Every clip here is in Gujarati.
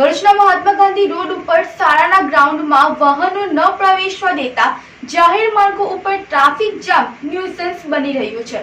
ભરૂચના મહાત્મા ગાંધી રોડ ઉપર શાળાના ગ્રાઉન્ડમાં વાહનો ન પ્રવેશવા દેતા જાહેર માર્ગો ઉપર ટ્રાફિક જામ ન્યુસન્સ બની રહ્યું છે.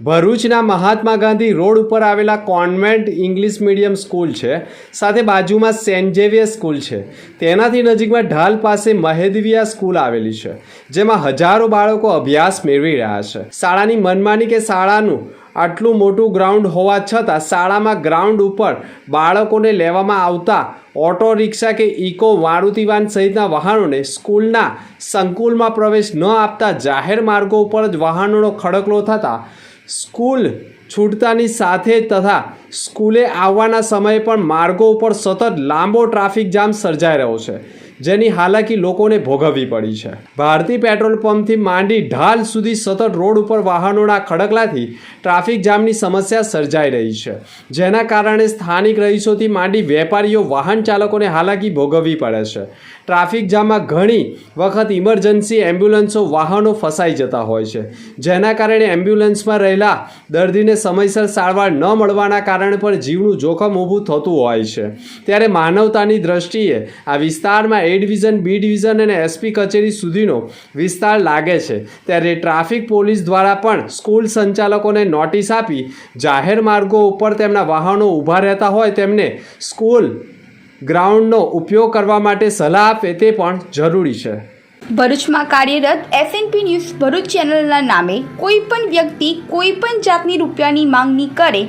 ભરૂચના મહાત્મા ગાંધી રોડ ઉપર આવેલા કોન્વેન્ટ ઇંગ્લિશ મીડિયમ સ્કૂલ છે. સાથે બાજુમાં સેન્ટ ઝેવિયર સ્કૂલ છે. તેનાથી નજીકમાં ઢાલ પાસે મહેદવિયા સ્કૂલ આવેલી છે, જેમાં હજારો બાળકો અભ્યાસ મેળવી રહ્યા છે. શાળાની મનમાની કે શાળાનું આટલું મોટું ગ્રાઉન્ડ હોવા છતાં શાળામાં ગ્રાઉન્ડ ઉપર બાળકોને લેવામાં આવતા ઓટો રિક્ષા કે ઇકો મારુતિ વાન સહિતના વાહનોને સ્કૂલના સંકુલમાં પ્રવેશ ન આપતા જાહેર માર્ગો ઉપર જ વાહનોનો ખડકલો થતાં સ્કૂલ છૂટતાની સાથે તથા સ્કૂલે આવવાના સમયે પણ માર્ગો ઉપર સતત લાંબો ટ્રાફિક જામ સર્જાઈ રહ્યો છે, જેની હાલાકી લોકોને ભોગવવી પડી છે. ભારતી પેટ્રોલ પંપથી માંડી ઢાલ સુધી સતત રોડ ઉપર વાહનોના ખડકલાથી ટ્રાફિક જામની સમસ્યા સર્જાઈ રહી છે. જેના કારણે સ્થાનિક રહીશોથી માંડી વેપારીઓ, વાહન ચાલકોને હાલાકી ભોગવવી પડે છે. ટ્રાફિક જામમાં ઘણી વખત ઇમરજન્સી એમ્બ્યુલન્સો વાહનો ફસાઈ જતા હોય છે, જેના કારણે એમ્બ્યુલન્સમાં રહેલા દર્દીને સમયસર સારવાર ન મળવાના કારણે પણ જીવનું જોખમ ઊભું થતું હોય છે. ત્યારે માનવતાની દ્રષ્ટિએ આ વિસ્તારમાં એ ડિવિઝન બી ડિવિઝન અને એસપી કચેરી સુધીનો વિસ્તાર લાગે છે. ત્યારે ટ્રાફિક પોલીસ દ્વારા પણ સ્કૂલ સંચાલકોને નોટિસ આપી જાહેર માર્ગો ઉપર તેમના વાહનો ઊભા રહેતા હોય તેમને સ્કૂલ ગ્રાઉન્ડનો ઉપયોગ કરવા માટે સલાહ આપે તે પણ જરૂરી છે. ભરૂચમાં કાર્યરત એસએનપી ન્યૂઝ ભરૂચ ચેનલના નામે કોઈ પણ વ્યક્તિ કોઈ પણ જાતની રૂપિયાની માંગણી કરે